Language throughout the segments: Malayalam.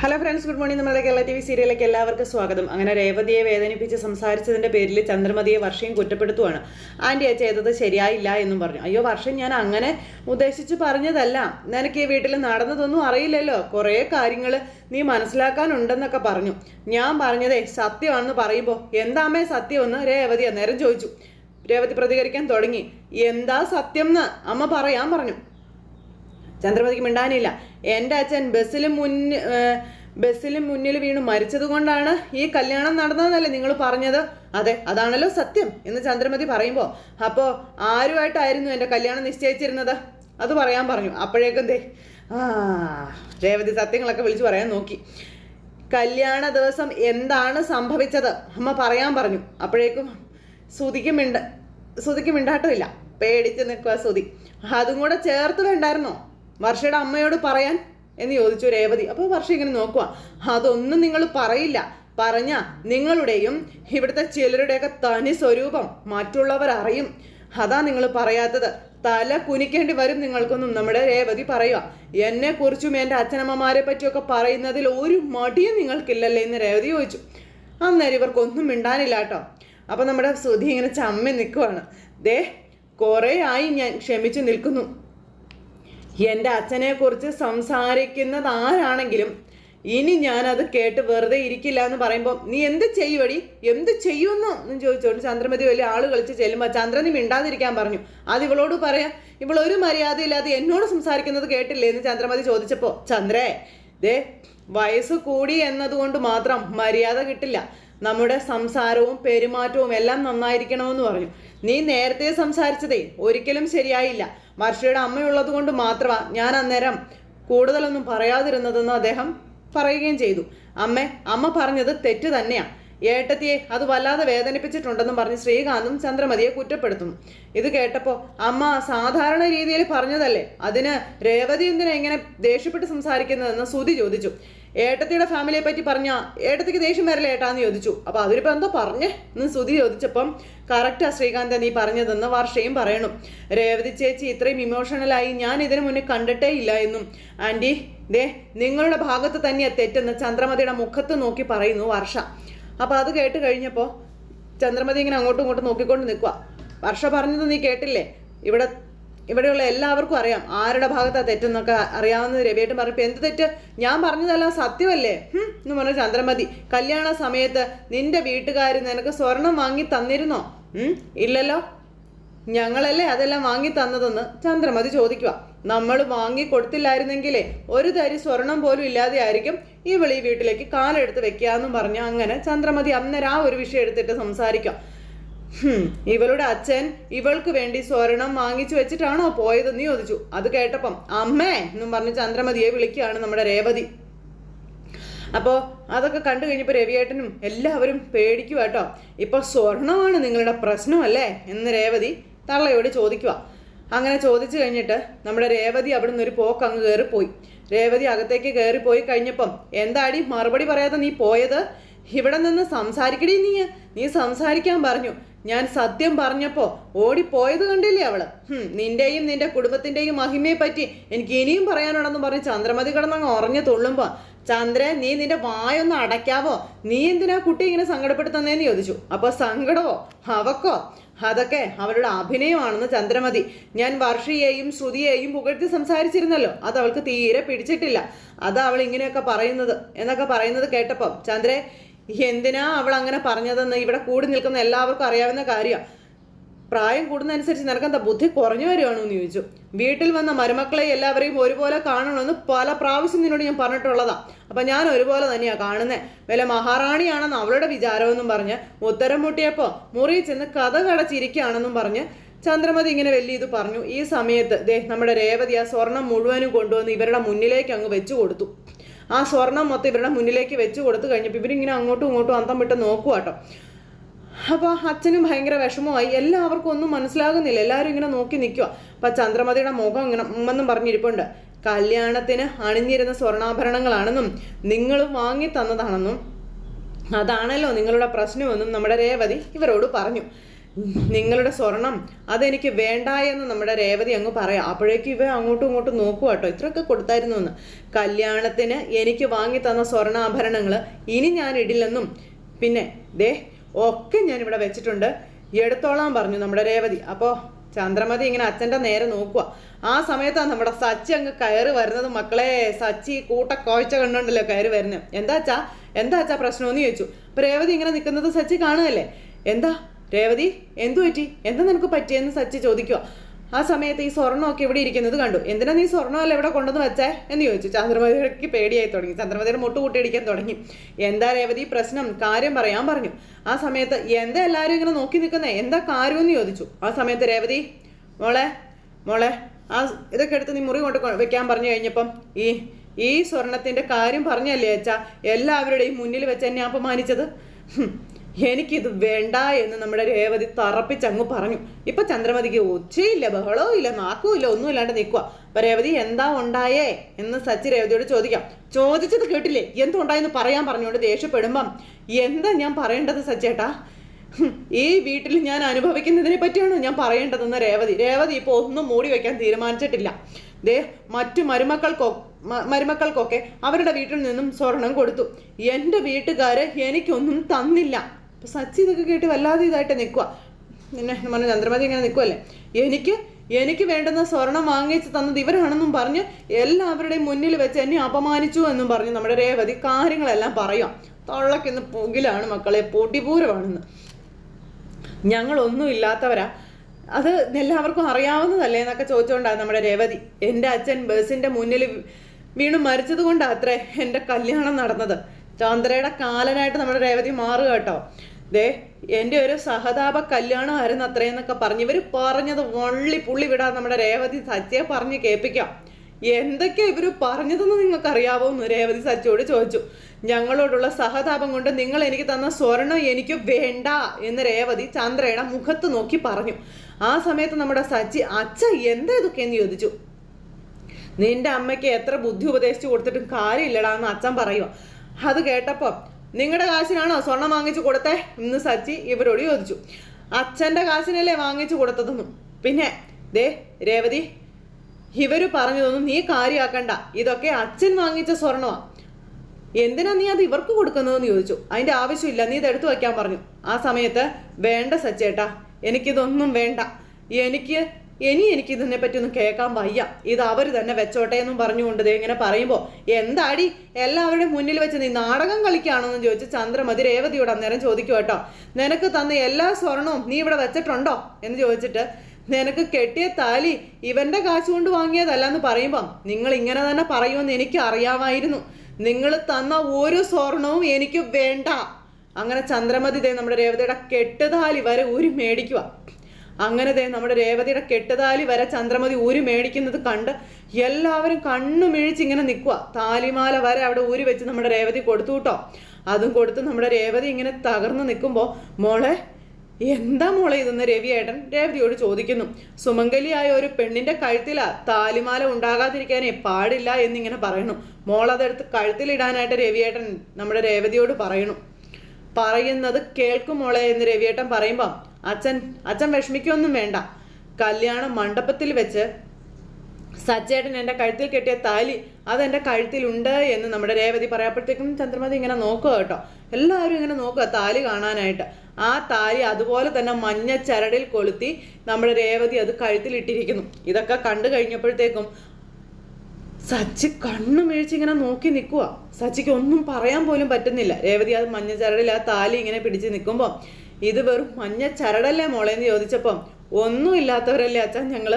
ഹലോ ഫ്രണ്ട്സ് ഗുഡ് മോർണിംഗ് നമ്മുടെ കേരള ടി വി സീരിയലിലേക്ക് എല്ലാവർക്കും സ്വാഗതം. അങ്ങനെ രേവതിയെ വേദനിപ്പിച്ച് സംസാരിച്ചതിന്റെ പേരിൽ ചന്ദ്രമതിയെ വർഷയും കുറ്റപ്പെടുത്തുവാണ്. ആന്റി ചെയ്തത് ശരിയായില്ല എന്നും പറഞ്ഞു. അയ്യോ വർഷം ഞാൻ അങ്ങനെ ഉദ്ദേശിച്ച് പറഞ്ഞതല്ല. നിനക്ക് ഈ വീട്ടിൽ നടന്നതൊന്നും അറിയില്ലല്ലോ. കുറേ കാര്യങ്ങൾ നീ മനസ്സിലാക്കാനുണ്ടെന്നൊക്കെ പറഞ്ഞു. ഞാൻ പറഞ്ഞതേ സത്യമാണെന്ന് പറയുമ്പോൾ എന്താമേ സത്യമെന്ന് രേവതി അന്നേരം ചോദിച്ചു. രേവതി പ്രതികരിക്കാൻ തുടങ്ങി. എന്താ സത്യം എന്ന്? അമ്മ പറയാൻ പറഞ്ഞു. ചന്ദ്രമതിക്ക് മിണ്ടാനില്ല. എന്റെ അച്ഛൻ ബസ്സിലും മുന്നിൽ ബസ്സിലും മുന്നിൽ വീണ് മരിച്ചത് കൊണ്ടാണ് ഈ കല്യാണം നടന്നതെന്നല്ലേ നിങ്ങൾ പറഞ്ഞത്? അതെ അതാണല്ലോ സത്യം എന്ന് ചന്ദ്രമതി പറയുമ്പോൾ അപ്പോൾ ആരുമായിട്ടായിരുന്നു എന്റെ കല്യാണം നിശ്ചയിച്ചിരുന്നത്? അത് പറയാൻ പറഞ്ഞു. അപ്പോഴേക്കും ദേ ആ രേവതി സത്യങ്ങളൊക്കെ വിളിച്ചു പറയാൻ നോക്കി. കല്യാണ ദിവസം എന്താണ് സംഭവിച്ചത്? അമ്മ പറയാൻ പറഞ്ഞു. അപ്പോഴേക്കും സുതിക്ക് മിണ്ട സുതിക്ക് മിണ്ടാട്ടമില്ല. പേടിച്ച് നിൽക്കുക സുതി അതും കൂടെ ചേർത്ത് വേണ്ടായിരുന്നോ? വർഷയുടെ അമ്മയോട് പറയാൻ എന്ന് ചോദിച്ചു രേവതി. അപ്പോൾ വർഷ ഇങ്ങനെ നോക്കുക അതൊന്നും നിങ്ങൾ പറയില്ല. പറഞ്ഞ നിങ്ങളുടെയും ഇവിടുത്തെ ചിലരുടെയൊക്കെ തനി സ്വരൂപം മറ്റുള്ളവർ അറിയും. അതാ നിങ്ങൾ പറയാത്തത്. തല കുനിക്കേണ്ടി വരും നിങ്ങൾക്കൊന്നും. നമ്മുടെ രേവതി പറയുക എന്നെ കുറിച്ചും എന്റെ അച്ഛനമ്മമാരെ പറ്റിയൊക്കെ പറയുന്നതിൽ ഒരു മടിയും നിങ്ങൾക്കില്ലല്ലേ? എന്ന് രേവതി ചോദിച്ചു. അന്നേരം ഇവർക്കൊന്നും മിണ്ടാനില്ല കേട്ടോ. അപ്പം നമ്മുടെ ശ്രുതി ഇങ്ങനെ ചമ്മി നിൽക്കുവാണ് ദേ കുറേ ആയി ഞാൻ ക്ഷമിച്ചു നിൽക്കുന്നു. എന്റെ അച്ഛനെക്കുറിച്ച് സംസാരിക്കുന്നത് ആരാണെങ്കിലും ഇനി ഞാനത് കേട്ട് വെറുതെ ഇരിക്കില്ല എന്ന് പറയുമ്പോൾ നീ എന്ത് ചെയ്യുവടി? എന്ത് ചെയ്യുമെന്ന് ചോദിച്ചോണ്ട് ചന്ദ്രമതി വലിയ ആൾ കളിച്ച് ചെല്ലുമ്പോൾ ചന്ദ്രൻ നീ മിണ്ടാതിരിക്കാൻ പറഞ്ഞു. അത് ഇവളോട് പറയാ ഇവളൊരു മര്യാദയില്ലാതെ എന്നോട് സംസാരിക്കുന്നത് കേട്ടില്ലേ? എന്ന് ചന്ദ്രമതി ചോദിച്ചപ്പോൾ ചന്ദ്രേ ദേ വയസ്സ് കൂടി എന്നതുകൊണ്ട് മാത്രം മര്യാദ കിട്ടില്ല. നമ്മുടെ സംസാരവും പെരുമാറ്റവും എല്ലാം നന്നായിരിക്കണമെന്ന് പറഞ്ഞു നീ നേരത്തെ സംസാരിച്ചതേ ഒരിക്കലും ശരിയായില്ല. വർഷയുടെ അമ്മയുള്ളത് കൊണ്ട് മാത്രമാണ് ഞാൻ അന്നേരം കൂടുതലൊന്നും പറയാതിരുന്നതെന്ന് അദ്ദേഹം പറയുകയും ചെയ്തു. അമ്മ അമ്മ പറഞ്ഞത് തെറ്റ് തന്നെയാ. ഏട്ടത്തിയെ അത് വല്ലാതെ വേദനിപ്പിച്ചിട്ടുണ്ടെന്നും പറഞ്ഞ് ശ്രീകാന്തും ചന്ദ്രമതിയെ കുറ്റപ്പെടുത്തുന്നു ഇത് കേട്ടപ്പോൾ അമ്മ സാധാരണ രീതിയിൽ പറഞ്ഞതല്ലേ? അതിന് രേവതി എന്തിനാ ഇങ്ങനെ ദേഷ്യപ്പെട്ട് സംസാരിക്കുന്നതെന്ന് സുതി ചോദിച്ചു. ഏട്ടത്തിയുടെ ഫാമിലിയെ പറ്റി പറഞ്ഞ ഏട്ടത്തിക്ക് ദേഷ്യം വരല്ലേ ഏട്ടാന്ന് ചോദിച്ചു. അപ്പൊ അതിനിപ്പോ എന്തോ പറഞ്ഞേ എന്ന് സുതി ചോദിച്ചപ്പം കറക്റ്റാ ശ്രീകാന്ത നീ പറഞ്ഞതെന്ന് വർഷയും പറയണം. രേവതി ചേച്ചി ഇത്രയും ഇമോഷണലായി ഞാൻ ഇതിനു മുന്നേ കണ്ടിട്ടേ ഇല്ല എന്നും. ആന്റി ദേ നിങ്ങളുടെ ഭാഗത്ത് തന്നെയാ തെറ്റെന്ന് ചന്ദ്രമതിയുടെ മുഖത്ത് നോക്കി പറയുന്നു വർഷ. അപ്പൊ അത് കേട്ട് കഴിഞ്ഞപ്പോൾ ചന്ദ്രമതി ഇങ്ങനെ അങ്ങോട്ടും ഇങ്ങോട്ടും നോക്കിക്കൊണ്ട് നിൽക്കുക വർഷ പറഞ്ഞത് നീ കേട്ടില്ലേ? ഇവിടെ ഇവിടെയുള്ള എല്ലാവർക്കും അറിയാം. ആരുടെ ഭാഗത്താണ് തെറ്റെന്നൊക്കെ അറിയാവുന്ന രവിയേട്ടൻ പറഞ്ഞപ്പോൾ എന്ത് തെറ്റ്? ഞാൻ പറഞ്ഞതെല്ലാം സത്യമല്ലേ? എന്ന് പറഞ്ഞ ചന്ദ്രമതി കല്യാണ സമയത്ത് നിന്റെ വീട്ടുകാർ നിനക്ക് സ്വർണം വാങ്ങി തന്നിരുന്നോ? ഇല്ലല്ലോ? ഞങ്ങളല്ലേ അതെല്ലാം വാങ്ങി തന്നതെന്ന് ചന്ദ്രമതി ചോദിക്കുക. നമ്മൾ വാങ്ങി കൊടുത്തില്ലായിരുന്നെങ്കിലേ ഒരു തരി സ്വർണം പോലും ഇല്ലാതെ ആയിരിക്കും ഈ വെളി വീട്ടിലേക്ക് കാലെടുത്ത് വെക്കുക എന്ന് പറഞ്ഞ് അങ്ങനെ ചന്ദ്രമതി അന്നേരം ആ ഒരു വിഷയം എടുത്തിട്ട് സംസാരിക്കാം. ഇവളുടെ അച്ഛൻ ഇവൾക്ക് വേണ്ടി സ്വർണം വാങ്ങിച്ചു വെച്ചിട്ടാണോ പോയതെന്ന് ചോദിച്ചു. അത് കേട്ടപ്പം അമ്മേ എന്നും പറഞ്ഞ് ചന്ദ്രമതിയെ വിളിക്കുകയാണ് നമ്മുടെ രേവതി. അപ്പോൾ അതൊക്കെ കണ്ടു കഴിഞ്ഞപ്പോൾ രവിയേട്ടനും എല്ലാവരും പേടിക്കുക കേട്ടോ. ഇപ്പോൾ സ്വർണമാണ് നിങ്ങളുടെ പ്രശ്നമല്ലേ? എന്ന് രേവതി തള്ളയോട് ചോദിക്കുക അങ്ങനെ ചോദിച്ചു കഴിഞ്ഞിട്ട് നമ്മുടെ രേവതി അവിടുന്ന് ഒരു പോക്ക് അങ്ങ് കയറിപ്പോയി രേവതി അകത്തേക്ക് കയറിപ്പോയി കഴിഞ്ഞപ്പം എന്താടി മറുപടി പറയാതെ നീ പോയത്? ഇവിടെ നിന്ന് സംസാരിക്കടേ നീ. നീ സംസാരിക്കാൻ പറഞ്ഞു. ഞാൻ സത്യം പറഞ്ഞപ്പോ ഓടിപ്പോയത് കണ്ടില്ലേ അവൾ? നിന്റെയും നിന്റെ കുടുംബത്തിന്റെയും മഹിമയെ പറ്റി എനിക്ക് ഇനിയും പറയാനുണ്ടെന്ന് പറഞ്ഞ് ചന്ദ്രമതി കിടന്നങ്ങ് ഉറഞ്ഞു തുള്ളുമ്പോ ചന്ദ്രൻ നീ നിന്റെ വായൊന്ന് അടയ്ക്കാവോ? നീ എന്തിനാ കുട്ടി ഇങ്ങനെ സങ്കടപ്പെടുത്തുന്നതെന്ന് ചോദിച്ചു. അപ്പൊ സങ്കടമോ? അവക്കോ? അതൊക്കെ അവളുടെ അഭിനയമാണെന്ന് ചന്ദ്രമതി. ഞാൻ വർഷിയെയും ശ്രുതിയെയും പുകഴ്ത്തി സംസാരിച്ചിരുന്നല്ലോ. അത് അവൾക്ക് തീരെ പിടിച്ചിട്ടില്ല. അത് അവൾ ഇങ്ങനെയൊക്കെ പറയുന്നത്. എന്നൊക്കെ പറയുന്നത് കേട്ടപ്പം ചന്ദ്രേ എന്തിനാ അവൾ അങ്ങനെ പറഞ്ഞതെന്ന് ഇവിടെ കൂടി നിൽക്കുന്ന എല്ലാവർക്കും അറിയാവുന്ന കാര്യമാണ് പ്രായം കൂടുന്നതനുസരിച്ച് നിനക്കെന്താ ബുദ്ധി കുറഞ്ഞു വരുവാണോ എന്ന് ചോദിച്ചു. വീട്ടിൽ വന്ന മരുമക്കളെ എല്ലാവരെയും ഒരുപോലെ കാണണമെന്ന് പല പ്രാവശ്യം നിന്നോട് ഞാൻ പറഞ്ഞിട്ടുള്ളതാ. അപ്പൊ ഞാൻ ഒരുപോലെ തന്നെയാ കാണുന്നത് വല്ല മഹാറാണിയാണെന്ന് അവളുടെ വിചാരമെന്നും പറഞ്ഞ് ഉത്തരം മുട്ടിയപ്പോ മുറി ചെന്ന് കഥ കടച്ചിരിക്കുകയാണെന്നും പറഞ്ഞ് ചന്ദ്രമതി ഇങ്ങനെ വലിയ ഇത് പറഞ്ഞു. ഈ സമയത്ത് ദേ നമ്മുടെ രേവതി ആ സ്വർണം മുഴുവനും കൊണ്ടുവന്ന് ഇവരുടെ മുന്നിലേക്ക് അങ്ങ് വെച്ചു കൊടുത്തു. ആ സ്വർണം മൊത്തം ഇവരുടെ മുന്നിലേക്ക് വെച്ച് കൊടുത്തു കഴിഞ്ഞപ്പോൾ ഇവരിങ്ങനെ അങ്ങോട്ടും ഇങ്ങോട്ടും അന്തം വിട്ട് നോക്കുക കേട്ടോ അപ്പോൾ അച്ഛനും ഭയങ്കര വിഷമമായി. എല്ലാവർക്കും ഒന്നും മനസ്സിലാകുന്നില്ല. എല്ലാവരും ഇങ്ങനെ നോക്കി നിൽക്കുക അപ്പം ചന്ദ്രമതിയുടെ മുഖം ഇങ്ങനെ ഉമ്മെന്നും പറഞ്ഞിരിപ്പുണ്ട്. കല്യാണത്തിന് അണിഞ്ഞിരുന്ന സ്വർണാഭരണങ്ങളാണെന്നും നിങ്ങൾ വാങ്ങി തന്നതാണെന്നും അതാണല്ലോ നിങ്ങളുടെ പ്രശ്നമെന്നും നമ്മുടെ രേവതി ഇവരോട് പറഞ്ഞു. നിങ്ങളുടെ സ്വർണം അതെനിക്ക് വേണ്ട എന്ന് നമ്മുടെ രേവതി അങ്ങ് പറയാം. അപ്പോഴേക്കും ഇവ അങ്ങോട്ടും ഇങ്ങോട്ടും നോക്കുക കേട്ടോ ഇത്രയൊക്കെ കൊടുത്തായിരുന്നു എന്ന്. കല്യാണത്തിന് എനിക്ക് വാങ്ങി തന്ന സ്വർണാഭരണങ്ങൾ ഇനി ഞാൻ ഇടില്ലെന്നും. പിന്നെ ദേ ഒക്കെ ഞാൻ ഇവിടെ വെച്ചിട്ടുണ്ട്. എടുത്തോളാൻ പറഞ്ഞു നമ്മുടെ രേവതി. അപ്പോൾ ചന്ദ്രമതി ഇങ്ങനെ അച്ഛന്റെ നേരെ നോക്കുക ആ സമയത്താണ് നമ്മുടെ സച്ചി അങ്ങ് കയറി വരുന്നത് മക്കളെ. സച്ചി കൂട്ട കോഴ്ച കണ്ടുണ്ടല്ലോ കയറി വരുന്നത് എന്താച്ചാ എന്താച്ചാ പ്രശ്നമെന്ന് ചോദിച്ചു. അപ്പം രേവതി ഇങ്ങനെ നിൽക്കുന്നത് സച്ചി കാണുകയല്ലേ? എന്താ? രേവതി എന്തു പറ്റി? എന്താ നിനക്ക് പറ്റിയെന്ന് സച്ചി ചോദിക്കുക ആ സമയത്ത് ഈ സ്വർണമൊക്കെ ഇവിടെ ഇരിക്കുന്നത് കണ്ടു. എന്തിനാ നീ സ്വർണമല്ല ഇവിടെ കൊണ്ടുവന്ന് വെച്ചേ? എന്ന് ചോദിച്ചു. ചന്ദ്രമതിക്ക് പേടിയായി തുടങ്ങി. ചന്ദ്രമതിയുടെ മുട്ട് കൂട്ടിയടിക്കാൻ തുടങ്ങി. എന്താ രേവതി പ്രശ്നം? കാര്യം പറയാൻ പറഞ്ഞു. ആ സമയത്ത് എന്താ എല്ലാവരും ഇങ്ങനെ നോക്കി നിൽക്കുന്നേ? എന്താ കാര്യമെന്ന് ചോദിച്ചു. ആ സമയത്ത് രേവതി മോളെ മോളെ ആ ഇതൊക്കെ എടുത്ത് നീ മുറി കൊണ്ട് വെക്കാൻ പറഞ്ഞു കഴിഞ്ഞപ്പം ഈ ഈ സ്വർണത്തിന്റെ കാര്യം പറഞ്ഞല്ലേ അച്ഛാ? എല്ലാവരുടെയും മുന്നിൽ വെച്ച് എന്നെ അപമാനിച്ചത്? എനിക്കിത് വേണ്ട എന്ന് നമ്മുടെ രേവതി തറപ്പിച്ചങ്ങ് പറഞ്ഞു. ഇപ്പൊ ചന്ദ്രമതിക്ക് ഒച്ചയില്ല ബഹളവും ഇല്ല നാക്കും ഇല്ല ഒന്നും ഇല്ലാണ്ട് നിൽക്കുക അപ്പൊ രേവതി എന്താ ഉണ്ടായേ? എന്ന് സച്ചി രേവതിയോട് ചോദിക്കാം. ചോദിച്ചത് കേട്ടില്ലേ? എന്തുണ്ടായെന്ന് പറയാൻ പറഞ്ഞുകൊണ്ട് ദേഷ്യപ്പെടുമ്പം എന്താ ഞാൻ പറയേണ്ടത് സച്ചേട്ടാ? ഈ വീട്ടിൽ ഞാൻ അനുഭവിക്കുന്നതിനെ പറ്റിയാണോ ഞാൻ പറയേണ്ടതെന്ന് രേവതി? രേവതി ഇപ്പോൾ ഒന്നും മൂടി വെക്കാൻ തീരുമാനിച്ചിട്ടില്ല. ദേ മറ്റു മരുമക്കൾക്കൊ മരുമക്കൾക്കൊക്കെ അവരുടെ വീട്ടിൽ നിന്നും സ്വർണം കൊടുത്തു. എന്റെ വീട്ടുകാര് എനിക്കൊന്നും തന്നില്ല. അപ്പൊ സച്ചി ഇതൊക്കെ കേട്ട് വല്ലാതെ ഇതായിട്ട് നിൽക്കുക നിന്നെ നമ്മുടെ ചന്ദ്രമതി ഇങ്ങനെ നിൽക്കുമല്ലേ എനിക്ക് എനിക്ക് വേണ്ടുന്ന സ്വർണം വാങ്ങിച്ച് തന്നത് ഇവരാണെന്നും പറഞ്ഞ് എല്ലാവരുടെയും മുന്നിൽ വെച്ച് എന്നെ അപമാനിച്ചു എന്നും പറഞ്ഞ് നമ്മുടെ രേവതി കാര്യങ്ങളെല്ലാം പറയാം. തൊള്ളക്കിന്ന് പുകിലാണ് മക്കളെ പൊടിപൂരമാണെന്ന്. ഞങ്ങളൊന്നും ഇല്ലാത്തവരാ. അത് എല്ലാവർക്കും അറിയാവുന്നതല്ലേ എന്നൊക്കെ ചോദിച്ചുകൊണ്ടാണ് നമ്മുടെ രേവതി. എന്റെ അച്ഛൻ ബസ്സിന്റെ മുന്നിൽ വീണ് മരിച്ചത് കൊണ്ടാണ് അത്രേ എന്റെ കല്യാണം നടന്നത്. ചാന്ദ്രയുടെ കാലനായിട്ട് നമ്മുടെ രേവതി മാറുക കേട്ടോ. ദേ എന്റെ ഒരു സഹതാപ കല്യാണമായിരുന്നു അത്രയെന്നൊക്കെ പറഞ്ഞ് ഇവർ പറഞ്ഞത് വള്ളി പുള്ളി വിടാൻ നമ്മുടെ രേവതി സച്ചയെ പറഞ്ഞ് കേൾപ്പിക്കാം. എന്തൊക്കെയാ ഇവർ പറഞ്ഞതെന്ന് നിങ്ങൾക്ക് അറിയാവോ എന്ന് രേവതി സച്ചയോട് ചോദിച്ചു. ഞങ്ങളോടുള്ള സഹതാപം കൊണ്ട് നിങ്ങൾ എനിക്ക് തന്ന സ്വർണം എനിക്ക് വേണ്ട എന്ന് രേവതി ചന്ദ്രയുടെ മുഖത്ത് നോക്കി പറഞ്ഞു. ആ സമയത്ത് നമ്മുടെ സച്ചി അച്ഛ എന്താ ഇതൊക്കെ? എന്ന് ചോദിച്ചു. നിന്റെ അമ്മയ്ക്ക് എത്ര ബുദ്ധി ഉപദേശിച്ചു കൊടുത്തിട്ടും കാര്യമില്ലടാ എന്ന് അച്ഛൻ പറയുക അത് കേട്ടപ്പോൾ നിങ്ങളുടെ കാശിനാണോ സ്വർണം വാങ്ങിച്ചു കൊടുത്തേ? എന്ന് സച്ചി ഇവരോട് ചോദിച്ചു. അച്ഛന്റെ കാശിനല്ലേ വാങ്ങിച്ചു കൊടുത്തതെന്നും. പിന്നെ ദേ രേവതി ഇവർ പറഞ്ഞതൊന്നും നീ കാര്യമാക്കണ്ട ഇതൊക്കെ അച്ഛൻ വാങ്ങിച്ച സ്വർണമാ എന്തിനാ നീ അത് ഇവർക്ക് കൊടുക്കുന്നതെന്ന് ചോദിച്ചു? അതിന്റെ ആവശ്യമില്ല നീ ഇത് എടുത്തു വയ്ക്കാൻ പറഞ്ഞു. ആ സമയത്ത് വേണ്ട സച്ചേട്ടാ എനിക്കിതൊന്നും വേണ്ട. എനിക്ക് ഇനി എനിക്ക് ഇതിനെ പറ്റി ഒന്നും കേൾക്കാൻ വയ്യ. ഇത് അവർ തന്നെ വെച്ചോട്ടെ എന്നും പറഞ്ഞുകൊണ്ട് ഇങ്ങനെ പറയുമ്പോൾ എന്താടി? എല്ലാവരുടെ മുന്നിൽ വെച്ച് നീ നാടകം കളിക്കുകയാണെന്ന് ചോദിച്ച് ചന്ദ്രമതി രേവതിയോട് അന്നേരം ചോദിക്കും കേട്ടോ. നിനക്ക് തന്ന എല്ലാ സ്വർണവും നീ ഇവിടെ വെച്ചിട്ടുണ്ടോ? എന്ന് ചോദിച്ചിട്ട് നിനക്ക് കെട്ടിയ താലി ഇവന്റെ കാശ് കൊണ്ട് വാങ്ങിയതല്ല എന്ന് പറയുമ്പം നിങ്ങൾ ഇങ്ങനെ തന്നെ പറയുമെന്ന് എനിക്ക് അറിയാമായിരുന്നു. നിങ്ങൾ തന്ന ഒരു സ്വർണവും എനിക്ക് വേണ്ട. അങ്ങനെ ചന്ദ്രമതി ദേ നമ്മുടെ രേവതിയുടെ കെട്ടുതാലി വരെ ഊരി മേടിക്കുക അങ്ങനെ ദേ നമ്മുടെ രേവതിയുടെ കെട്ടുതാലി വരെ ചന്ദ്രമതി ഊരി മേടിക്കുന്നത് കണ്ട് എല്ലാവരും കണ്ണു മിഴിച്ച് ഇങ്ങനെ നിൽക്കുക താലിമാല വരെ അവിടെ ഊരി വെച്ച് നമ്മുടെ രേവതി കൊടുത്തു കേട്ടോ. അതും കൊടുത്ത് നമ്മുടെ രേവതി ഇങ്ങനെ തകർന്നു നിൽക്കുമ്പോൾ മോളെ എന്താ മോളെ ഇതെന്ന് രവിയേട്ടൻ രേവതിയോട് ചോദിക്കുന്നു. സുമംഗലിയായ ഒരു പെണ്ണിന്റെ കഴുത്തിലാ താലിമാല ഉണ്ടാകാതിരിക്കാനേ പാടില്ല എന്നിങ്ങനെ പറയണു മോൾ അതെടുത്ത് കഴുത്തിലിടാനായിട്ട് രവിയേട്ടൻ നമ്മുടെ രേവതിയോട് പറയണു. പറയുന്നത് കേൾക്കും മോളെ എന്ന് രവിയേട്ടൻ പറയുമ്പം അച്ഛൻ അച്ഛൻ വിഷമിക്കൊന്നും വേണ്ട. കല്യാണ മണ്ഡപത്തിൽ വെച്ച് സച്ചേട്ടൻ എന്റെ കഴുത്തിൽ കെട്ടിയ താലി അതെന്റെ കഴുത്തിലുണ്ട് എന്ന് നമ്മുടെ രേവതി പറയാപ്പോഴത്തേക്കും ചന്ദ്രമതി ഇങ്ങനെ നോക്കുക കേട്ടോ. എല്ലാവരും ഇങ്ങനെ നോക്കുക താലി കാണാനായിട്ട്. ആ താലി അതുപോലെ തന്നെ മഞ്ഞ ചരടിൽ കൊളുത്തി നമ്മുടെ രേവതി അത് കഴുത്തിലിട്ടിരിക്കുന്നു. ഇതൊക്കെ കണ്ടു കഴിഞ്ഞപ്പോഴത്തേക്കും സച്ചി കണ്ണു മേഴിച്ച് ഇങ്ങനെ നോക്കി നിൽക്കുക സച്ചിക്ക് ഒന്നും പറയാൻ പോലും പറ്റുന്നില്ല. രേവതി അത് മഞ്ഞ ചരടിൽ ആ താലി ഇങ്ങനെ പിടിച്ച് നിൽക്കുമ്പോൾ ഇത് വെറും മഞ്ഞ ചരടല്ലേ എന്ന് ചോദിച്ചപ്പം ഒന്നും ഇല്ലാത്തവരല്ലേ അച്ഛൻ ഞങ്ങൾ?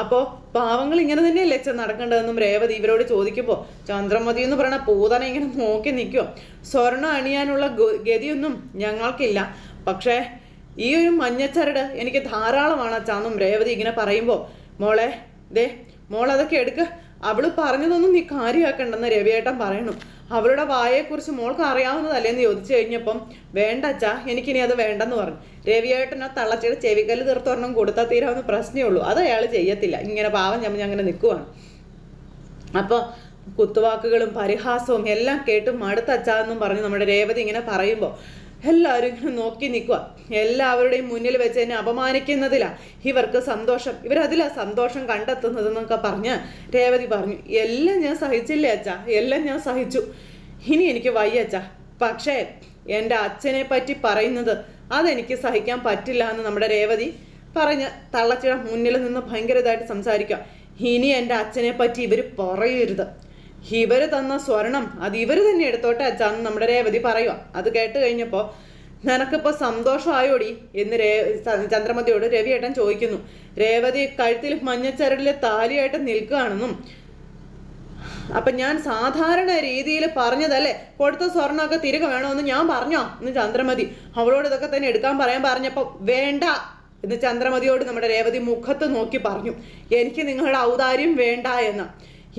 അപ്പോൾ പാവങ്ങൾ ഇങ്ങനെ തന്നെയല്ലേ അച്ഛൻ നടക്കേണ്ടതെന്നും രേവതി ഇവരോട് ചോദിക്കുമ്പോൾ ചന്ദ്രമതി എന്ന് പറയണ പൂതന ഇങ്ങനെ നോക്കി നിൽക്കുക സ്വർണം അണിയാനുള്ള ഗതിയൊന്നും ഞങ്ങൾക്കില്ല. പക്ഷേ ഈ ഒരു മഞ്ഞച്ചരട് എനിക്ക് ധാരാളമാണ് അച്ഛാന്നും രേവതി ഇങ്ങനെ പറയുമ്പോൾ മോളെ ദേ മോൾ അതൊക്കെ എടുക്ക്. അവൾ പറഞ്ഞതൊന്നും നീ കാര്യമാക്കണ്ടെന്ന് രവിയേട്ടൻ പറയണം. അവളുടെ വായെക്കുറിച്ച് മോൾക്ക് അറിയാവുന്നതല്ലേന്ന് ചോദിച്ചു കഴിഞ്ഞപ്പം വേണ്ട അച്ഛാ എനിക്കിനി അത് വേണ്ടെന്ന് പറഞ്ഞു. രവിയേട്ടൻ ആ തള്ളച്ചയുടെ ചെവിക്കല്ല് തീർത്തൊരെണ്ണം കൊടുത്താൽ തീരാവുന്ന പ്രശ്നമേ ഉള്ളൂ. അത് അയാൾ ചെയ്യത്തില്ല. ഇങ്ങനെ പാവം ഞമ്മ അങ്ങനെ നിൽക്കുവാണ് അപ്പോൾ കുത്തുവാക്കുകളും പരിഹാസവും എല്ലാം കേട്ട് മടുത്തച്ചാന്നും പറഞ്ഞ് നമ്മുടെ രേവതി ഇങ്ങനെ പറയുമ്പോൾ എല്ലാവരും ഇങ്ങനെ നോക്കി നിൽക്കുക. എല്ലാവരുടെയും മുന്നിൽ വെച്ച് എന്നെ അപമാനിക്കുന്നതിലാ ഇവർക്ക് സന്തോഷം. ഇവരതിലാ സന്തോഷം കണ്ടെത്തുന്നത് എന്നൊക്കെ പറഞ്ഞ് രേവതി പറഞ്ഞു എല്ലാം ഞാൻ സഹിച്ചില്ലേ അച്ഛാ? എല്ലാം ഞാൻ സഹിച്ചു. ഇനി എനിക്ക് വയ്യ അച്ഛാ. പക്ഷേ എന്റെ അച്ഛനെ പറ്റി പറയുന്നത് അതെനിക്ക് സഹിക്കാൻ പറ്റില്ല എന്ന് നമ്മുടെ രേവതി പറഞ്ഞ് തള്ളച്ചിട മുന്നിൽ നിന്ന് ഭയങ്കര ഇതായിട്ട് സംസാരിക്കുക. ഇനി എന്റെ അച്ഛനെ പറ്റി ഇവർ പറയരുത്. ഇവർ തന്ന സ്വർണം അത് ഇവർ തന്നെ എടുത്തോട്ടെ അച്ഛാന്ന് നമ്മുടെ രേവതി പറയുക അത് കേട്ട് കഴിഞ്ഞപ്പോൾ നിനക്കിപ്പോൾ സന്തോഷമായോടി? എന്ന് രേ ചന്ദ്രമതിയോട് രവിയേട്ടൻ ചോദിക്കുന്നു. രേവതി കഴുത്തിൽ മഞ്ഞച്ചരടിലെ താലിയായിട്ട് നിൽക്കുകയാണെന്നും അപ്പൊ ഞാൻ സാധാരണ രീതിയിൽ പറഞ്ഞതല്ലേ? കൊടുത്ത സ്വർണമൊക്കെ തിരികെ വേണമെന്ന് ഞാൻ പറഞ്ഞോ? എന്ന് ചന്ദ്രമതി അവളോട് ഇതൊക്കെ തന്നെ എടുക്കാൻ പറയാൻ പറഞ്ഞപ്പോൾ വേണ്ട. എന്ന് ചന്ദ്രമതിയോട് നമ്മുടെ രേവതി മുഖത്ത് നോക്കി പറഞ്ഞു. എനിക്ക് നിങ്ങളുടെ ഔദാര്യം വേണ്ട എന്ന്.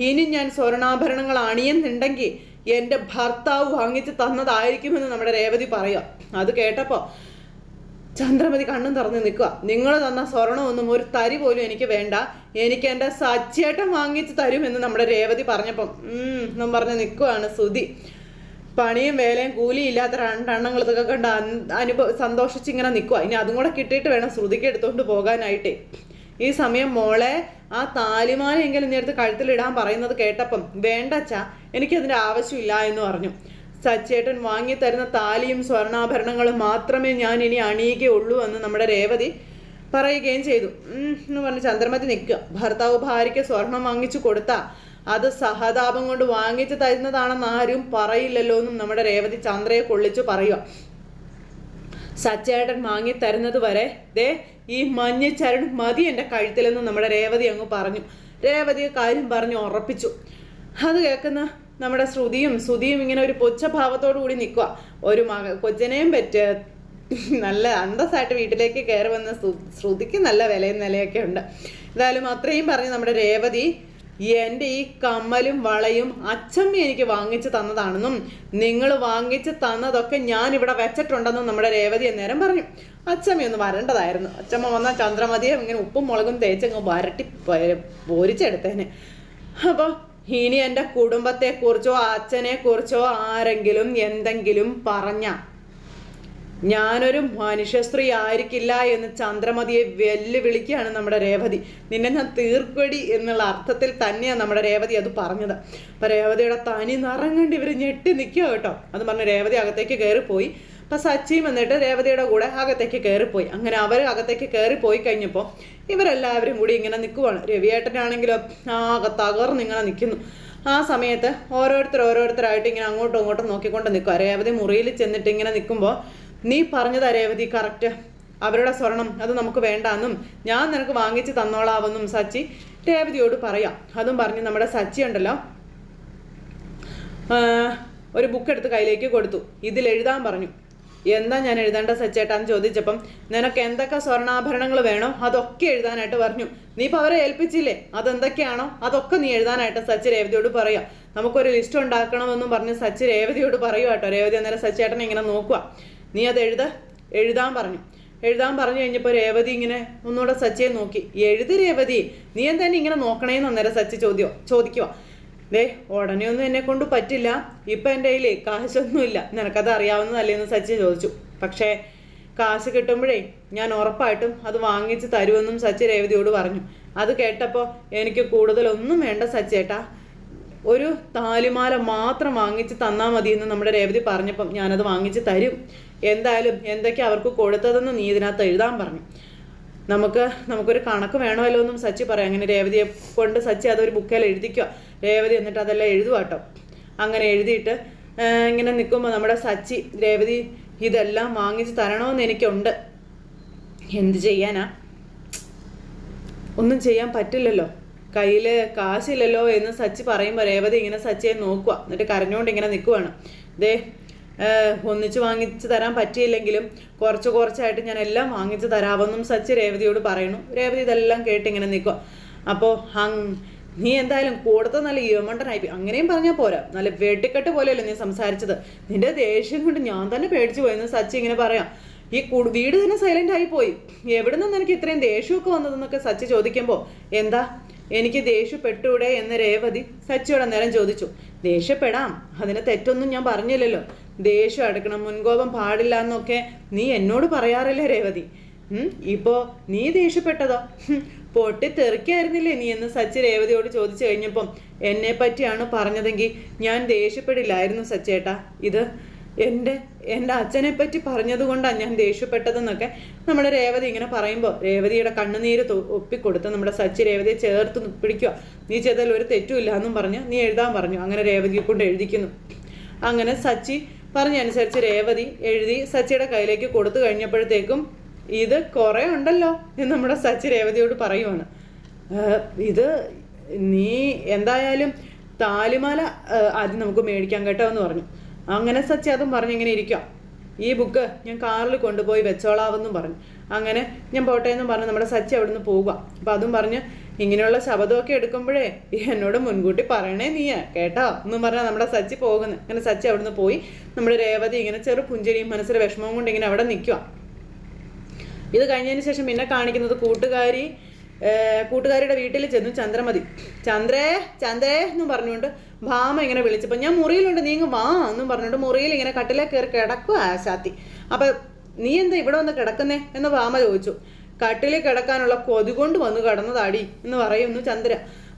ഇനി ഞാൻ സ്വർണാഭരണങ്ങൾ അണിയുന്നുണ്ടെങ്കിൽ എന്റെ ഭർത്താവ് വാങ്ങിച്ച് തന്നതായിരിക്കുമെന്ന് നമ്മുടെ രേവതി പറയുക അത് കേട്ടപ്പോൾ ചന്ദ്രമതി കണ്ണും തുറന്ന് നിൽക്കുക നിങ്ങൾ തന്ന സ്വർണമൊന്നും ഒരു തരി പോലും എനിക്ക് വേണ്ട. എനിക്ക് എന്റെ സച്ചേട്ടൻ വാങ്ങിച്ച് തരുമെന്ന് നമ്മുടെ രേവതി പറഞ്ഞപ്പം എന്നും പറഞ്ഞ് നിൽക്കുവാണ് സുധി പണിയും വേലയും കൂലിയും ഇല്ലാത്ത രണ്ടെണ്ണങ്ങൾ ഇതൊക്കെ കണ്ട് അനുഭവ സന്തോഷിച്ച് ഇങ്ങനെ നിൽക്കുക ഇനി അതും കൂടെ കിട്ടിയിട്ട് വേണം ശ്രുതിക്ക് എടുത്തുകൊണ്ട് പോകാനായിട്ടേ. ഈ സമയം മോളെ ആ താലിമാല എങ്കിലും നീ എടുത്ത് കഴുത്തിലിടാൻ പറയുന്നത് കേട്ടപ്പം വേണ്ടച്ചാ എനിക്കതിന്റെ ആവശ്യമില്ല എന്ന് പറഞ്ഞു. സച്ചേട്ടൻ വാങ്ങി തരുന്ന താലിയും സ്വർണാഭരണങ്ങളും മാത്രമേ ഞാൻ ഇനി അണിയുകയുള്ളൂ എന്ന് നമ്മുടെ രേവതി പറയുകയും ചെയ്തു. എന്ന് പറഞ്ഞ് ചന്ദ്രമതി നിൽക്കുക. ഭർത്താവ് ഭാര്യയ്ക്ക് സ്വർണം വാങ്ങിച്ചു കൊടുത്ത അത് സഹതാപം കൊണ്ട് വാങ്ങിച്ചു തരുന്നതാണെന്ന് ആരും പറയില്ലല്ലോ എന്നും നമ്മുടെ രേവതി ചന്ദ്രയെ കൊള്ളിച്ചു പറയുക. സച്ചേട്ടൻ വാങ്ങി തരുന്നത് വരെ ദേ ഈ മഞ്ഞച്ചരട് മതി എന്റെ കഴുത്തിലെന്ന് നമ്മുടെ രേവതി അങ്ങ് പറഞ്ഞു. രേവതി കാര്യം പറഞ്ഞു ഉറപ്പിച്ചു. അത് കേൾക്കുന്ന നമ്മുടെ ശ്രുതിയും ശ്രുതിയും ഇങ്ങനെ ഒരു പുച്ഛഭാവത്തോടു കൂടി നിൽക്കുക ഒരു മക കൊച്ചനെയും പറ്റ് നല്ല അന്തസ്സായിട്ട് വീട്ടിലേക്ക് കയറി വന്ന ശ്രുതിക്ക് നല്ല വിലയും നിലയൊക്കെ ഉണ്ട്. എന്തായാലും അത്രയും പറഞ്ഞ് നമ്മുടെ രേവതി എന്റെ ഈ കമ്മലും വളയും അച്ഛമ്മ എനിക്ക് വാങ്ങിച്ചു തന്നതാണെന്നും നിങ്ങൾ വാങ്ങിച്ചു തന്നതൊക്കെ ഞാൻ ഇവിടെ വെച്ചിട്ടുണ്ടെന്നും നമ്മുടെ രേവതി അന്നേരം പറഞ്ഞു. അച്ഛമ്മ ഒന്ന് വരേണ്ടതായിരുന്നു. അച്ചമ്മ വന്ന ചന്ദ്രമതിയെ ഇങ്ങനെ ഉപ്പും മുളകും തേച്ചങ്ങ് വരട്ടി പൊരിച്ചെടുത്തേനെ. അപ്പോൾ ഇനി എന്റെ കുടുംബത്തെക്കുറിച്ചോ അച്ഛനെക്കുറിച്ചോ ആരെങ്കിലും എന്തെങ്കിലും പറഞ്ഞ ഞാനൊരു മനുഷ്യസ്ത്രീ ആയിരിക്കില്ല എന്ന് ചന്ദ്രമതിയെ വെല്ലുവിളിക്കുകയാണ് നമ്മുടെ രേവതി. നിന്നെ ഞാൻ തീർക്കടി എന്നുള്ള അർത്ഥത്തിൽ തന്നെയാണ് നമ്മുടെ രേവതി അത് പറഞ്ഞത്. അപ്പം രേവതിയുടെ തനി നിറങ്ങേണ്ടി ഇവർ ഞെട്ടി നിൽക്കുക കേട്ടോ. അത് പറഞ്ഞ് രേവതി അകത്തേക്ക് കയറിപ്പോയി. അപ്പം സച്ചിയും വന്നിട്ട് രേവതിയുടെ കൂടെ അകത്തേക്ക് കയറിപ്പോയി. അങ്ങനെ അവർ അകത്തേക്ക് കയറിപ്പോയി കഴിഞ്ഞപ്പോൾ ഇവരെല്ലാവരും കൂടി ഇങ്ങനെ നിൽക്കുവാണ്. രവിയേട്ടനാണെങ്കിലോ ആകെ തകർന്ന് ഇങ്ങനെ നിൽക്കുന്നു. ആ സമയത്ത് ഓരോരുത്തർ ഓരോരുത്തരായിട്ട് ഇങ്ങനെ അങ്ങോട്ടും ഇങ്ങോട്ടും നോക്കിക്കൊണ്ട് നിൽക്കുക. രേവതി മുറിയിൽ ചെന്നിട്ട് ഇങ്ങനെ നിൽക്കുമ്പോൾ നീ പറഞ്ഞതാ രേവതി കറക്റ്റ് അവരുടെ സ്വർണം അത് നമുക്ക് വേണ്ടാന്നും ഞാൻ നിനക്ക് വാങ്ങിച്ച് തന്നോളാവെന്നും സച്ചി രേവതിയോട് പറയാം. അതും പറഞ്ഞ് നമ്മുടെ സച്ചി ഉണ്ടല്ലോ ഒരു ബുക്ക് എടുത്ത് കയ്യിലേക്ക് കൊടുത്തു. ഇതിൽ എഴുതാൻ പറഞ്ഞു. എന്താ ഞാൻ എഴുതേണ്ട സച്ചേട്ടാന്ന് ചോദിച്ചപ്പം നിനക്ക് എന്തൊക്കെ സ്വർണാഭരണങ്ങൾ വേണോ? അതൊക്കെ എഴുതാനായിട്ട് പറഞ്ഞു. നീ ഇപ്പം അവരെ ഏൽപ്പിച്ചില്ലേ? അതെന്തൊക്കെയാണോ? അതൊക്കെ നീ എഴുതാനായിട്ട് സച്ചി രേവതിയോട് പറയാം. നമുക്കൊരു ലിസ്റ്റ് ഉണ്ടാക്കണമെന്നും പറഞ്ഞ് സച്ചി രേവതിയോട് പറയുക കേട്ടോ രേവതി അന്നേരം സച്ചേട്ടനെ ഇങ്ങനെ നോക്കുക നീ അത് എഴുത. എഴുതാൻ പറഞ്ഞു. എഴുതാൻ പറഞ്ഞു കഴിഞ്ഞപ്പോൾ രേവതി ഇങ്ങനെ ഒന്നുകൂടെ സച്ചിയെ നോക്കി. എഴുതി രേവതി. നീ എന്താ എന്നെ ഇങ്ങനെ നോക്കണേന്ന് അന്നേരം സച്ചി ചോദ്യോ ചോദിക്കുക ദേ ഉടനെ ഒന്നും എന്നെ കൊണ്ട് പറ്റില്ല. ഇപ്പം എന്റെ കയ്യിൽ കാശൊന്നുമില്ല. നിനക്കത് അറിയാവുന്നതല്ലേ എന്ന് സച്ചി ചോദിച്ചു. പക്ഷേ കാശ് കിട്ടുമ്പോഴേ ഞാൻ ഉറപ്പായിട്ടും അത് വാങ്ങിച്ച് തരുമെന്നും സച്ചി രേവതിയോട് പറഞ്ഞു. അത് കേട്ടപ്പോൾ എനിക്ക് കൂടുതലൊന്നും വേണ്ട സച്ചേട്ടാ ഒരു താലിമാല മാത്രം വാങ്ങിച്ച് തന്നാൽ മതിയെന്ന് നമ്മുടെ രേവതി പറഞ്ഞപ്പം ഞാനത് വാങ്ങിച്ച് തരും. എന്തായാലും എന്തൊക്കെ അവർക്ക് കൊടുത്തതെന്ന് നീ ഇതിനകത്ത് എഴുതാൻ പറഞ്ഞു. നമുക്ക് നമുക്കൊരു കണക്ക് വേണമല്ലോ എന്നും സച്ചി പറയാം. അങ്ങനെ രേവതിയെ കൊണ്ട് സച്ചി അതൊരു ബുക്കിൽ എഴുതിക്കുക രേവതി എന്നിട്ട് അതെല്ലാം എഴുതുക കേട്ടോ. അങ്ങനെ എഴുതിയിട്ട് ഇങ്ങനെ നിൽക്കുമ്പോൾ നമ്മുടെ സച്ചി രേവതി ഇതെല്ലാം വാങ്ങിച്ച് തരണമെന്ന് എനിക്കുണ്ട്. എന്ത് ചെയ്യാനാ? ഒന്നും ചെയ്യാൻ പറ്റില്ലല്ലോ. കയ്യിൽ കാശില്ലല്ലോ എന്ന് സച്ചി പറയുമ്പോൾ രേവതി ഇങ്ങനെ സച്ചിയെ നോക്കുക എന്നിട്ട് കരഞ്ഞുകൊണ്ട് ഇങ്ങനെ നിൽക്കുവാണ് ദേ ഒന്നിച്ച് വാങ്ങിച്ച് തരാൻ പറ്റിയില്ലെങ്കിലും കുറച്ച് കുറച്ചായിട്ട് ഞാൻ എല്ലാം വാങ്ങിച്ച് തരാമെന്നും സച്ചി രേവതിയോട് പറയുന്നു. രേവതി ഇതെല്ലാം കേട്ട് ഇങ്ങനെ നിൽക്കുക അപ്പോൾ നീ എന്തായാലും കൂടുതൽ നല്ല യമണ്ടനായി അങ്ങനെയും പറഞ്ഞാൽ പോരാ. നല്ല വെട്ടിക്കെട്ട് പോലെയല്ലേ നീ സംസാരിച്ചത്. നിന്റെ ദേഷ്യം കൊണ്ട് ഞാൻ തന്നെ പേടിച്ചു പോയെന്ന് സച്ചി ഇങ്ങനെ പറയാം. ഈ വീട് തന്നെ സൈലന്റ് ആയി പോയി. എവിടെ നിന്നും നിനക്ക് ഇത്രയും ദേഷ്യമൊക്കെ വന്നതെന്നൊക്കെ സച്ചി ചോദിക്കുമ്പോൾ എന്താ? എനിക്ക് ദേഷ്യപ്പെട്ടൂടെ എന്ന് രേവതി സച്ചിയോട് നേരം ചോദിച്ചു. ദേഷ്യപ്പെടാം. അതിന് തെറ്റൊന്നും ഞാൻ പറഞ്ഞില്ലല്ലോ. ദേഷ്യം അടക്കണം. മുൻകോപം പാടില്ല എന്നൊക്കെ നീ എന്നോട് പറയാറില്ലേ രേവതി? ഇപ്പോ നീ ദേഷ്യപ്പെട്ടതോ? പൊട്ടിത്തെറിക്കായിരുന്നില്ലേ പൊട്ടി തെറിക്കായിരുന്നില്ലേ നീ എന്ന് സച്ചി രേവതിയോട് ചോദിച്ചു കഴിഞ്ഞപ്പം. എന്നെ പറ്റിയാണ് പറഞ്ഞതെങ്കിൽ ഞാൻ ദേഷ്യപ്പെടില്ലായിരുന്നു സച്ചേട്ടാ. ഇത് എന്റെ എന്റെ അച്ഛനെ പറ്റി പറഞ്ഞതുകൊണ്ടാണ് ഞാൻ ദേഷ്യപ്പെട്ടതെന്നൊക്കെ നമ്മൾ രേവതി ഇങ്ങനെ പറയുമ്പോൾ രേവതിയുടെ കണ്ണുനീര് ഒപ്പിക്കൊടുത്ത് നമ്മുടെ സച്ചി രേവതിയെ ചേർത്ത് പിടിക്കുക. നീ ചെയ്താൽ ഒരു തെറ്റുമില്ല എന്നും പറഞ്ഞ് നീ എഴുതാൻ പറഞ്ഞു. അങ്ങനെ രേവതിയെ കൊണ്ട് എഴുതിക്കുന്നു. അങ്ങനെ സച്ചി പറഞ്ഞനുസരിച്ച് രേവതി എഴുതി സച്ചിയുടെ കയ്യിലേക്ക് കൊടുത്തു കഴിഞ്ഞപ്പോഴത്തേക്കും ഇത് കുറേ ഉണ്ടല്ലോ എന്ന് നമ്മുടെ സച്ചി രേവതിയോട് പറയുവാണ്. ഇത് നീ എന്തായാലും താലിമാല ആദ്യം നമുക്ക് മേടിക്കാൻ കേട്ടോ എന്ന് പറഞ്ഞു. അങ്ങനെ സച്ചി അതും പറഞ്ഞ് ഇങ്ങനെ ഇരിക്കാം ഈ ബുക്ക് ഞാൻ കാറിൽ കൊണ്ടുപോയി വെച്ചോളാവെന്നും പറഞ്ഞു. അങ്ങനെ ഞാൻ പോട്ടെ എന്നും പറഞ്ഞ് നമ്മുടെ സച്ചി അവിടുന്ന് പോവുക അപ്പം അതും പറഞ്ഞ് ഇങ്ങനെയുള്ള ശബ്ദമൊക്കെ എടുക്കുമ്പോഴേ എന്നോട് മുൻകൂട്ടി പറയണേ നീയാ കേട്ടോ? എന്നും പറഞ്ഞാൽ നമ്മുടെ സച്ചി പോകുന്നത് അങ്ങനെ സച്ചി അവിടുന്ന് പോയി. നമ്മുടെ രേവതി ഇങ്ങനെ ചെറു പുഞ്ചിരിയും മനസ്സിൽ വിഷമവും കൊണ്ട് ഇങ്ങനെ അവിടെ നിൽക്കുക ഇത് കഴിഞ്ഞതിന് ശേഷം പിന്നെ കാണിക്കുന്നത് കൂട്ടുകാരി കൂട്ടുകാരിയുടെ വീട്ടിൽ ചെന്നു ചന്ദ്രമതി. ചന്ദ്രേ ചന്ദ്രേ എന്നും പറഞ്ഞുകൊണ്ട് ഭാമ ഇങ്ങനെ വിളിച്ചപ്പോൾ ഞാൻ മുറിയിലുണ്ട് നീ ഇങ്ങ് വാ എന്നും പറഞ്ഞിട്ട് മുറിയിൽ ഇങ്ങനെ കട്ടിലേ കയറി കിടക്കുക ആശാത്തി അപ്പൊ നീ എന്താ ഇവിടെ വന്ന് കിടക്കുന്നേ? എന്ന് ഭാമ ചോദിച്ചു. കട്ടിലിൽ കിടക്കാനുള്ള കൊതി കൊണ്ട് വന്ന് കിടന്നതാടി എന്ന് പറയുന്നു ചന്ദ്ര.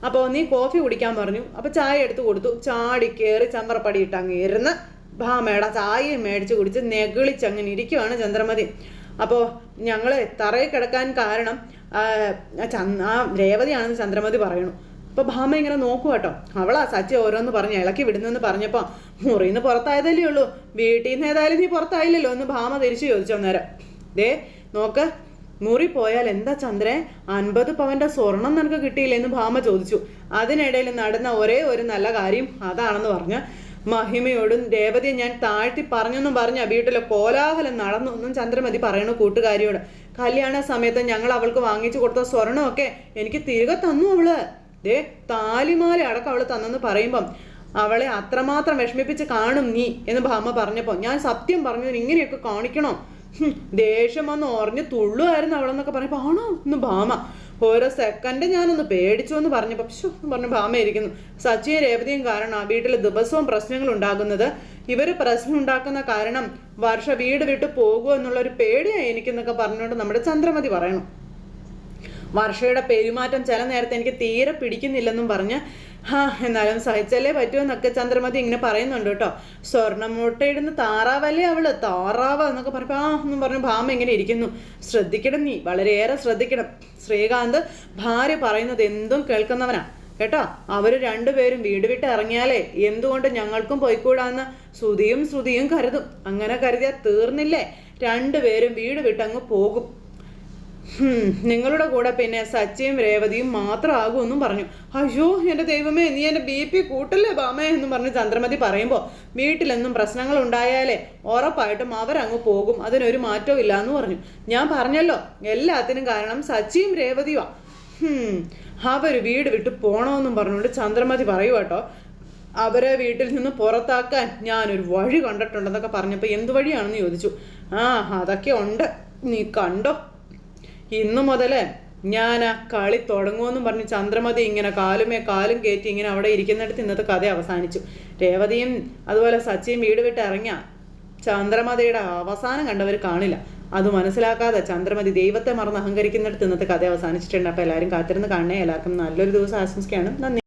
അപ്പോൾ നീ കോഫി കുടിക്കാൻ പറഞ്ഞു. അപ്പോൾ ചായ എടുത്തു കൊടുത്തു. ചാടി കയറി ചമ്പറപ്പടി ഇട്ടങ്ങ് ഇരുന്ന് ഭാമയുടെ ചായയും മേടിച്ച് കുടിച്ച് നെഗളിച്ചങ്ങനെ ഇരിക്കുവാണ് ചന്ദ്രമതി. അപ്പോൾ ഞങ്ങൾ തറയിൽ കിടക്കാൻ കാരണം ആ രേവതിയാണെന്ന് ചന്ദ്രമതി പറയണു അപ്പോൾ ഭാമ ഇങ്ങനെ നോക്കൂ കേട്ടോ. അവളാ സച്ചി ഓരോന്ന് പറഞ്ഞ് ഇളക്കി വിടുന്നെന്ന് പറഞ്ഞപ്പോൾ മുറിയിൽ നിന്ന് പുറത്തായതല്ലേ ഉള്ളൂ. വീട്ടിൽ നിന്ന് ഏതായാലും നീ പുറത്തായില്ലല്ലോ എന്ന് ഭാമ തിരിച്ചു ചോദിച്ചു അന്നേരം. ദേ നോക്ക് മുറി പോയാൽ എന്താ ചന്ദ്രൻ അൻപത് പവന്റെ സ്വർണം നിനക്ക് കിട്ടിയില്ലേ എന്ന് ഭാമ ചോദിച്ചു. അതിനിടയിൽ നടന്ന ഒരേ ഒരു നല്ല കാര്യം അതാണെന്ന് പറഞ്ഞ് മഹിമയോടും രേവതിയെ ഞാൻ താഴ്ത്തി പറഞ്ഞെന്നും പറഞ്ഞ വീട്ടിലെ കോലാഹലം നടന്നു എന്നും ചന്ദ്രമതി പറയണു കൂട്ടുകാരിയോട്. കല്യാണ സമയത്ത് ഞങ്ങൾ അവൾക്ക് വാങ്ങിച്ചു കൊടുത്ത സ്വർണമൊക്കെ എനിക്ക് തിരികെ തന്നു അവൾ. ദേ താലിമാല അടക്കം അവൾ തന്നെന്ന് പറയുമ്പം അവളെ അത്രമാത്രം വിഷമിപ്പിച്ച് കാണും നീ എന്ന് ഭാമ പറഞ്ഞപ്പോൾ ഞാൻ സത്യം പറഞ്ഞു ഇങ്ങനെയൊക്കെ കാണിക്കണോ? ദേഷ്യം വന്ന് ഉറഞ്ഞ് തുള്ളുമായിരുന്നു അവളെന്നൊക്കെ പറഞ്ഞപ്പോൾ ആണോ എന്ന് ഭാമ ഓരോ സെക്കൻഡ് ഞാനൊന്ന് പേടിച്ചു എന്ന് പറഞ്ഞപ്പോൾ പക്ഷു എന്ന് പറഞ്ഞ് ഭാമ ഇരിക്കുന്നു. സച്ചിയും രേവതിയും കാരണം വീട്ടിൽ ദിവസവും പ്രശ്നങ്ങൾ ഉണ്ടാകുന്നത് ഇവർ പ്രശ്നം ഉണ്ടാക്കുന്ന കാരണം വർഷ വീട് വിട്ടു പോകുമോ എന്നുള്ളൊരു പേടിയാണ് എനിക്കെന്നൊക്കെ പറഞ്ഞുകൊണ്ട് നമ്മുടെ ചന്ദ്രമതി പറയണം. വർഷയുടെ പെരുമാറ്റം ചില നേരത്തെ എനിക്ക് തീരെ പിടിക്കുന്നില്ലെന്നും പറഞ്ഞ് ഹാ എന്നാലും സഹിച്ചല്ലേ പറ്റുമെന്നൊക്കെ ചന്ദ്രമതി ഇങ്ങനെ പറയുന്നുണ്ട് കേട്ടോ. സ്വർണമൂട്ടയിടുന്ന താറാവല്ലേ അവൾ? താറാവ എന്നൊക്കെ പറഞ്ഞപ്പോൾ ആ എന്നും പറഞ്ഞു ഭാമ ഇങ്ങനെ ഇരിക്കുന്നു. ശ്രദ്ധിക്കണം നീ വളരെയേറെ ശ്രദ്ധിക്കണം. ശ്രീകാന്ത് ഭാര്യ പറയുന്നത് എന്തും കേൾക്കുന്നവനാ. കേട്ടോ അവർ രണ്ടുപേരും വീട് വിട്ട് ഇറങ്ങിയാലേ എന്തുകൊണ്ട് ഞങ്ങൾക്കും പോയിക്കൂടാന്ന് ശ്രുതിയും ശ്രുതിയും കരുതും. അങ്ങനെ കരുതിയാൽ തീർന്നില്ലേ? രണ്ടുപേരും വീട് വിട്ടങ്ങ് പോകും. നിങ്ങളുടെ കൂടെ പിന്നെ സച്ചിയും രേവതിയും മാത്രമാകുമെന്നും പറഞ്ഞു. അയ്യോ എന്റെ ദൈവമേ നീ എന്റെ ബി പി കൂട്ടല്ലേ ബാമേ എന്നും പറഞ്ഞ് ചന്ദ്രമതി പറയുമ്പോൾ വീട്ടിലെന്നും പ്രശ്നങ്ങൾ ഉണ്ടായാലേ ഉറപ്പായിട്ടും അവരങ്ങ് പോകും. അതിനൊരു മാറ്റവും ഇല്ല എന്ന് പറഞ്ഞു. ഞാൻ പറഞ്ഞല്ലോ എല്ലാത്തിനും കാരണം സച്ചിയും രേവതിയുമാ അവർ വീട് വിട്ട് പോണമെന്നും പറഞ്ഞുകൊണ്ട് ചന്ദ്രമതി പറയൂ കേട്ടോ. അവരെ വീട്ടിൽ നിന്ന് പുറത്താക്കാൻ ഞാനൊരു വഴി കണ്ടിട്ടുണ്ടെന്നൊക്കെ പറഞ്ഞപ്പോൾ എന്ത് വഴിയാണെന്ന് ചോദിച്ചു. ആ അതൊക്കെ ഉണ്ട്. നീ കണ്ടോ? ഇന്നു മുതൽ ഞാൻ ആ കളി തുടങ്ങുമെന്നും പറഞ്ഞ് ചന്ദ്രമതി ഇങ്ങനെ കാലുമേ കാലും കയറ്റി ഇങ്ങനെ അവിടെ ഇരിക്കുന്നിടത്ത് ഇന്നത്തെ കഥ അവസാനിച്ചു. രേവതിയും അതുപോലെ സച്ചിയും വീട് വിട്ട് ഇറങ്ങിയ ചന്ദ്രമതിയുടെ അവസാനം കണ്ടവർ കാണില്ല. അത് മനസ്സിലാക്കാതെ ചന്ദ്രമതി ദൈവത്തെ മറന്ന് അഹങ്കരിക്കുന്നിടത്ത് ഇന്നത്തെ കഥ അവസാനിച്ചിട്ടുണ്ട്. അപ്പോൾ എല്ലാവരും കാത്തിരുന്ന് കാണണേ. എല്ലാവർക്കും നല്ലൊരു ദിവസം ആശംസിക്കുകയാണ്. നന്ദി.